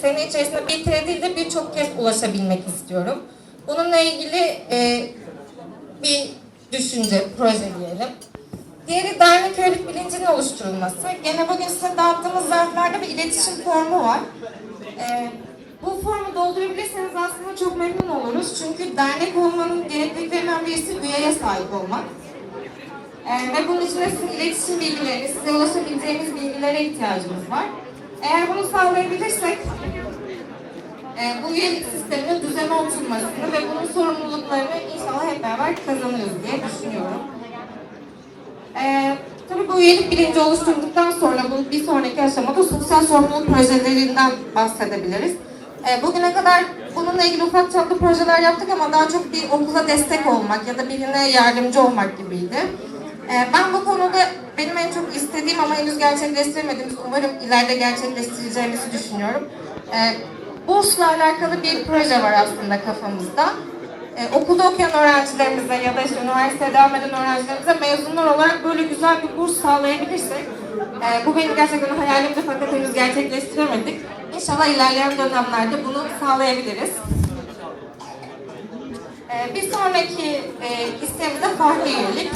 sene içerisinde bir kere değil de birçok kez ulaşabilmek istiyorum. Bununla ilgili e, bir düşünce, proje diyelim. Diğeri dernek üyelik bilincinin oluşturulması. Gene bugün size dağıttığımız zarflarda bir iletişim formu var. Ee, bu formu doldurabilirseniz aslında çok memnun oluruz. Çünkü dernek olmanın gerekliliklerinden birisi üyeye sahip olmak. Ee, ve bunun için de iletişim bilgileriniz, size ulaşabileceğimiz bilgilere ihtiyacımız var. Eğer bunu sağlayabilirsek, e, bu üyelik sisteminin düzene oturmasını ve bunun sorumluluklarını inşallah hep beraber kazanırız diye düşünüyorum. Ee, tabii bu üyelik bilinci oluşturduktan sonra bu bir sonraki aşamada sosyal sorumluluk projelerinden bahsedebiliriz. Ee, bugüne kadar bununla ilgili ufak çaplı projeler yaptık ama daha çok bir okula destek olmak ya da birine yardımcı olmak gibiydi. Ee, ben bu konuda benim en çok istediğim ama henüz gerçekleştiremediğimiz, umarım ileride gerçekleştireceğimizi düşünüyorum. Ee, bursla alakalı bir proje var aslında kafamızda e, okulda okuyan öğrencilerimize ya da işte üniversiteye devam eden öğrencilerimize mezunlar olarak böyle güzel bir burs sağlayabilirsek e, bu benim gerçekten hayalimdi fakat henüz gerçekleştiremedik. İnşallah ilerleyen dönemlerde bunu sağlayabiliriz. Bir sonraki e, isteğimiz de fahri üyelik.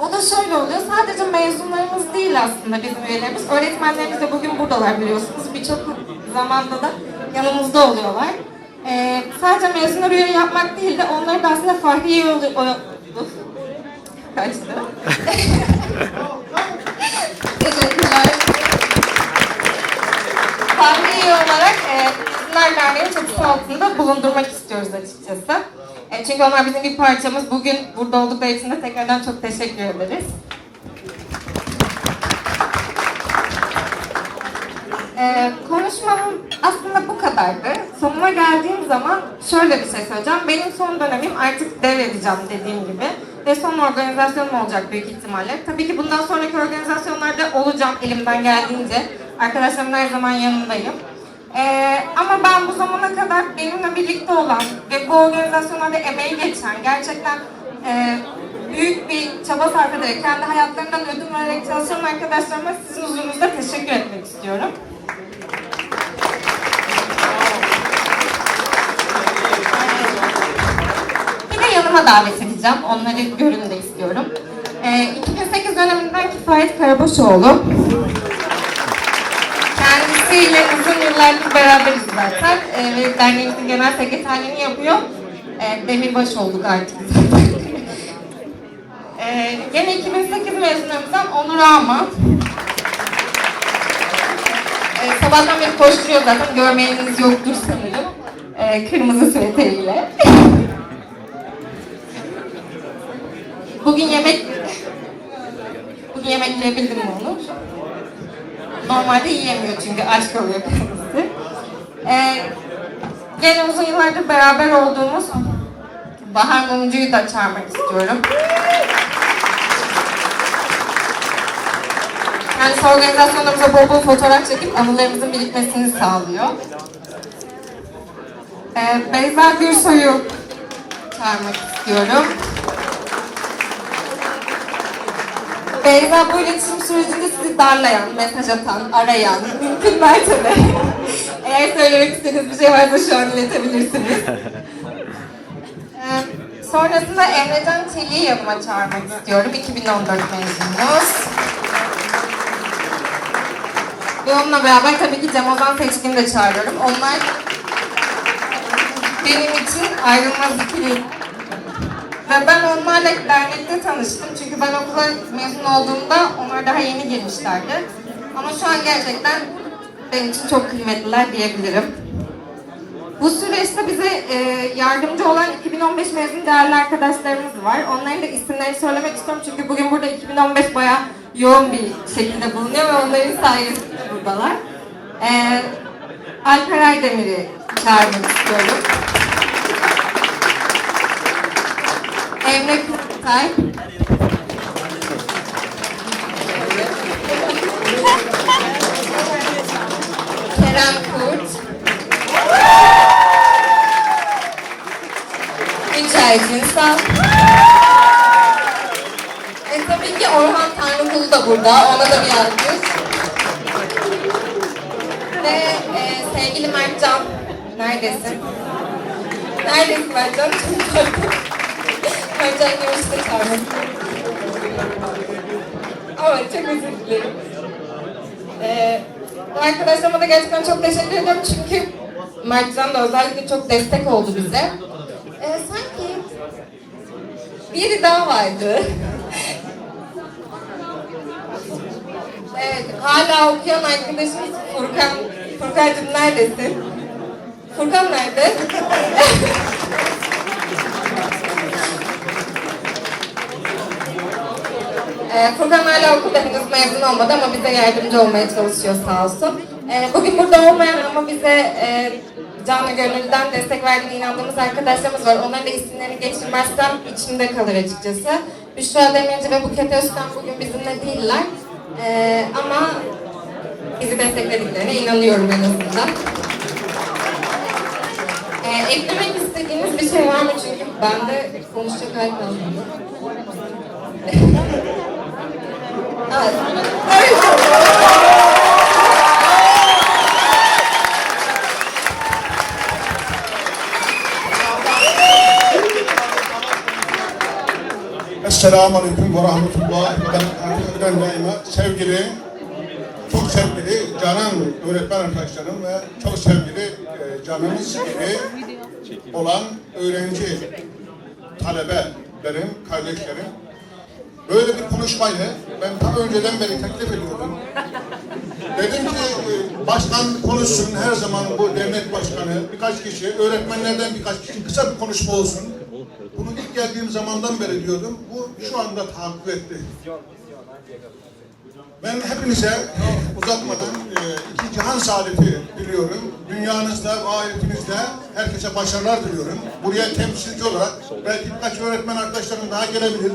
O da şöyle oluyor, sadece mezunlarımız değil aslında bizim üyelerimiz. Öğretmenlerimiz de bugün buradalar biliyorsunuz. Birçok zamanda da yanımızda oluyorlar. Ee, sadece mezunlar üye yapmak değil de onları da aslında fahri üye oluyor. Kaçtı. Teşekkürler. Fahri üye olarak e, Kızlar Derneği'nin çatısı altında bulundurmak istiyoruz açıkçası. E, çünkü onlar bizim bir parçamız. Bugün burada oldukları için de tekrardan çok teşekkür ederiz. Ee, konuşmam aslında bu kadardı. Sonuna geldiğim zaman şöyle bir şey söyleyeceğim. Benim son dönemim artık devredeceğim dediğim gibi. Ve son organizasyonum olacak büyük ihtimalle. Tabii ki bundan sonraki organizasyonlarda olacağım elimden geldiğince. Arkadaşlarımın her zaman yanındayım. Ee, ama ben bu zamana kadar benimle birlikte olan ve bu organizasyonlarda emeği geçen, gerçekten e, büyük bir çaba sarf ederek, kendi hayatlarından ödün vererek çalışan arkadaşlarıma sizin huzurunuzda teşekkür etmek istiyorum. Bir de yanıma davet edeceğim. Onları görün de istiyorum. Ee, 2008 döneminden Kifayet Karabaşoğlu. Kendisiyle uzun yıllardır beraberiz zaten. Ee, ve derneğimizin genel sekreterliğini yapıyor. Ee, demirbaş olduk artık ee, gene 2008 mezunlarımızdan Onur Ağma. Ee, sabahtan beri koşturuyor zaten. Görmeyeniniz yoktur sanırım. Ee, kırmızı süveteriyle. Bugün yemek... Bugün yemek yiyebildim mi Onur? Normalde yiyemiyor çünkü aç kalıyor kendisi. Ee, gene uzun yıllardır beraber olduğumuz Bahar Mumcu'yu da çağırmak istiyorum. Kendisi organizasyonlarımıza bol bol fotoğraf çekip anılarımızın birikmesini sağlıyor. Ee, Beyza Gürsoy'u çağırmak istiyorum. Beyza bu iletişim sürecinde sizi darlayan, mesaj atan, arayan, mümkün mertebe. Eğer söylemek istediğiniz bir şey varsa şu an iletebilirsiniz. Ee, sonrasında Emrecan Çelik'i yanıma çağırmak istiyorum. 2014 mezunumuz. Ve onunla beraber tabii ki Cem Ozan Seçkin'i de çağırıyorum. Onlar benim için ayrılmaz ikili. Ve ben onlarla dernekte tanıştım. Çünkü ben okula mezun olduğumda onlar daha yeni girmişlerdi. Ama şu an gerçekten benim için çok kıymetliler diyebilirim. Bu süreçte bize e, yardımcı olan 2015 mezun değerli arkadaşlarımız var. Onların da isimlerini söylemek istiyorum çünkü bugün burada 2015 bayağı yoğun bir şekilde bulunuyor ve onların sayesinde buradalar. E, Alper Aydemir'i çağırmak istiyorum. Emre Kutay. Burada. Ona da bir alkış. Ve e, sevgili Mertcan, neredesin? Neredesin Mertcan? Mertcan görüşte çağırın. Ama çok özür dilerim. Ee, arkadaşlarıma da gerçekten çok teşekkür ediyorum çünkü Mertcan da özellikle çok destek oldu bize. Ee, sanki biri daha vardı. Evet, hala okuyan arkadaşımız Furkan. Furkan'cığım neredesin? Furkan nerede? Ee, Furkan hala okulda henüz mezun olmadı ama bize yardımcı olmaya çalışıyor sağ olsun. Ee, bugün burada olmayan ama bize e, canı gönülden destek verdiğine inandığımız arkadaşlarımız var. Onların da isimlerini geçirmezsem içimde kalır açıkçası. Büşra Demirci ve Buket Özkan bugün bizimle değiller. Ee, ama bizi desteklediklerine inanıyorum en azından. Ee, eklemek istediğiniz bir şey var mı? Çünkü ben de konuşacak hal kalmadı. Evet. Esselamu Aleyküm ve Rahmetullahi ve Berekatuhu'dan daima sevgili, çok sevgili canan öğretmen arkadaşlarım ve çok sevgili e, canımız gibi olan öğrenci talebelerim, kardeşlerim. Böyle bir konuşmayı ben ta önceden beri teklif ediyordum. Dedim ki e, başkan konuşsun her zaman bu devlet başkanı birkaç kişi, öğretmenlerden birkaç kişi kısa bir konuşma olsun. Bunu ilk geldiğim zamandan beri diyordum. Bu şu anda tahakkuk etti. Ben hepinize uzatmadan e, iki cihan saadeti diliyorum. Dünyanızda ve ahiretinizde herkese başarılar diliyorum. Buraya temsilci olarak belki birkaç öğretmen arkadaşlarım daha gelebilir.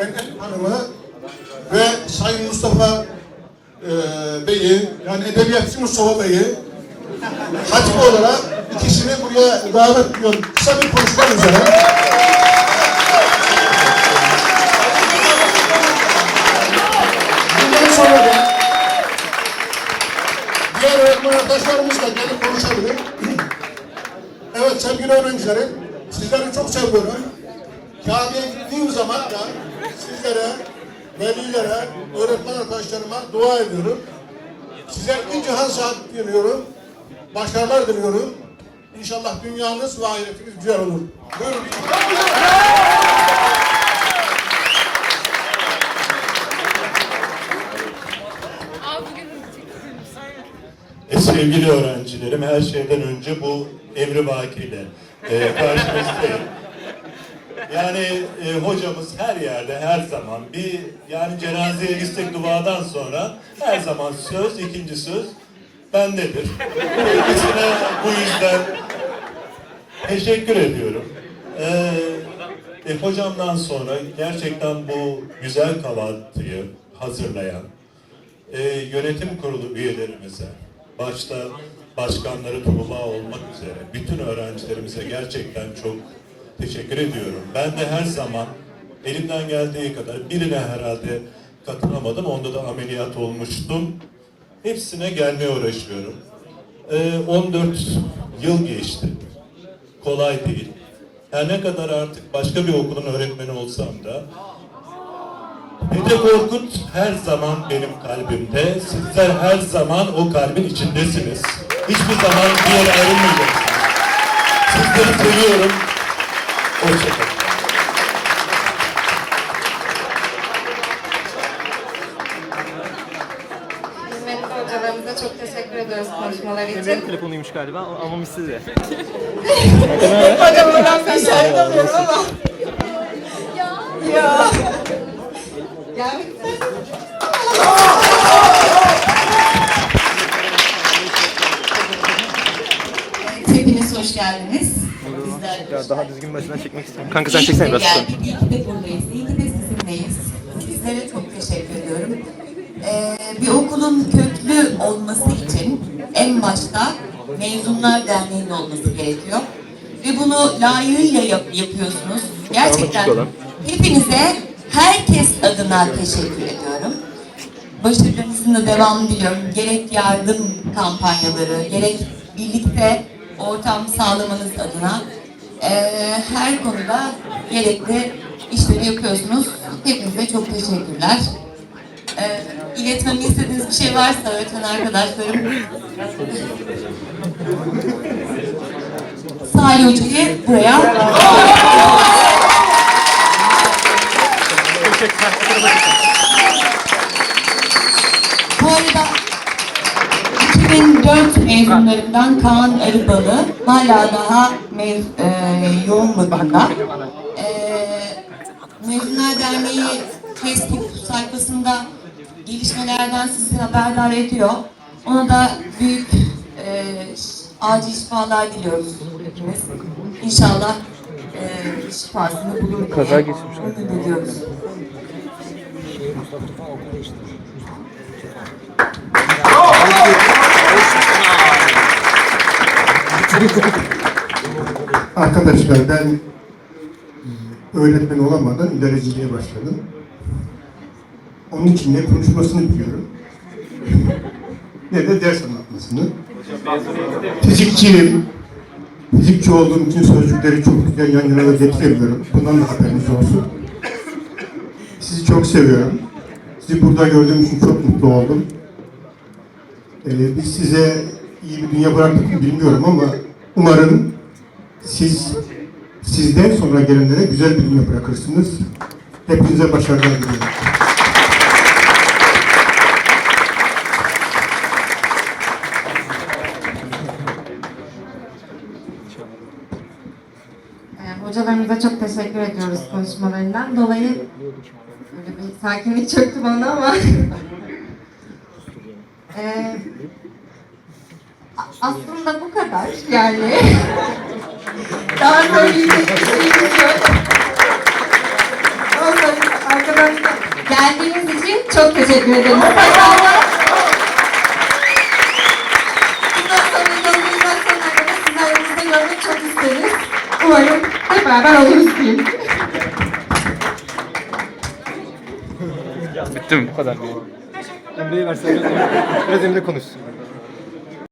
Elif Hanım'ı ve Sayın Mustafa e, Bey'i, yani Edebiyatçı Mustafa Bey'i hatip olarak ikisini buraya davet ediyorum. Kısa bir konuşma üzere. Arkadaşlarımız da gelip konuşabilir. Evet sevgili öğrencilerim, sizleri çok seviyorum. Kabe'ye gittiğim zaman da sizlere, velilere, öğretmen arkadaşlarıma dua ediyorum. Size bir cihan saat diliyorum. Başarılar diliyorum. İnşallah dünyanız ve ahiretiniz güzel olur. Buyurun. E, sevgili öğrencilerim, her şeyden önce bu emri vakiyle e, karşınızdayım. Yani e, hocamız her yerde, her zaman bir yani cenazeye gitsek duadan sonra her zaman söz, ikinci söz bendedir. Kendisine bu yüzden teşekkür ediyorum. E, e, hocamdan sonra gerçekten bu güzel kahvaltıyı hazırlayan, e, yönetim kurulu üyelerimize, başta başkanları Tuğba olmak üzere bütün öğrencilerimize gerçekten çok teşekkür ediyorum. Ben de her zaman elimden geldiği kadar birine herhalde katılamadım. Onda da ameliyat olmuştum. Hepsine gelmeye uğraşıyorum. E, 14 yıl geçti. Kolay değil. Her ne kadar artık başka bir okulun öğretmeni olsam da Dede Korkut her zaman benim kalbimde. Sizler her zaman o kalbin içindesiniz. Hiçbir zaman bir yere ayrılmayacaksınız. Sizleri seviyorum. Hoşçakalın. Hocalarımıza çok teşekkür ediyoruz konuşmaları için. Benim telefonuymuş galiba ama misli de. Hocam ben bir işaretlemiyorum ama. ya. Ya. Misin? Hepiniz hoş geldiniz. Bizler Ya daha düzgün başından çekmek istiyorum. Kanka sen çeksene biraz. İyi ki de buradayız. İyi ki de sizinleyiz. Sizlere çok teşekkür ediyorum. Ee, bir okulun köklü olması için en başta Mezunlar Derneği'nin olması gerekiyor. Ve bunu layığıyla yap- yapıyorsunuz. Gerçekten hepinize herkes adına teşekkür ediyorum. Başarılarınızın da devamını diliyorum. Gerek yardım kampanyaları, gerek birlikte ortam sağlamanız adına e, her konuda gerekli işleri yapıyorsunuz. Hepinize çok teşekkürler. E, iletmemi istediğiniz bir şey varsa öğretmen arkadaşlarım Salih Hoca'yı buraya Bu arada 2004 mezunlarından Kaan Arıbalı hala daha mez, e, yoğun bakımda. E, Mezunlar Derneği Facebook sayfasında gelişmelerden sizi haberdar ediyor. Ona da büyük e, acil şifalar diliyoruz hepimiz. İnşallah e, şifasını bulur diye Kaza geçirmiş. umut ediyoruz. Arkadaşlar ben e, öğretmen olamadan idareciliğe başladım. Onun için ne konuşmasını biliyorum. ne de ders anlatmasını. Fizikçiyim. Fizikçi olduğum için sözcükleri çok güzel yan yana da getirebiliyorum. Bundan da haberiniz olsun. Sizi çok seviyorum. Sizi burada gördüğüm için çok mutlu oldum. Ee, biz size iyi bir dünya bıraktık mı bilmiyorum ama umarım siz sizden sonra gelenlere güzel bir dünya bırakırsınız. Hepinize başarılar diliyorum. Ee, hocalarımıza çok teşekkür ediyoruz konuşmalarından dolayı. Sakinlik çöktü bana ama. Ee, aslında bu kadar yani. Daha söyleyecek bir şeyimiz yok. Ama tabii arkadaşlar geldiğiniz için çok teşekkür ederim. Umarım hep beraber oluruz diyeyim. Bitti mi? Bu kadar. Emre'yi versene. Biraz Emre konuşsun.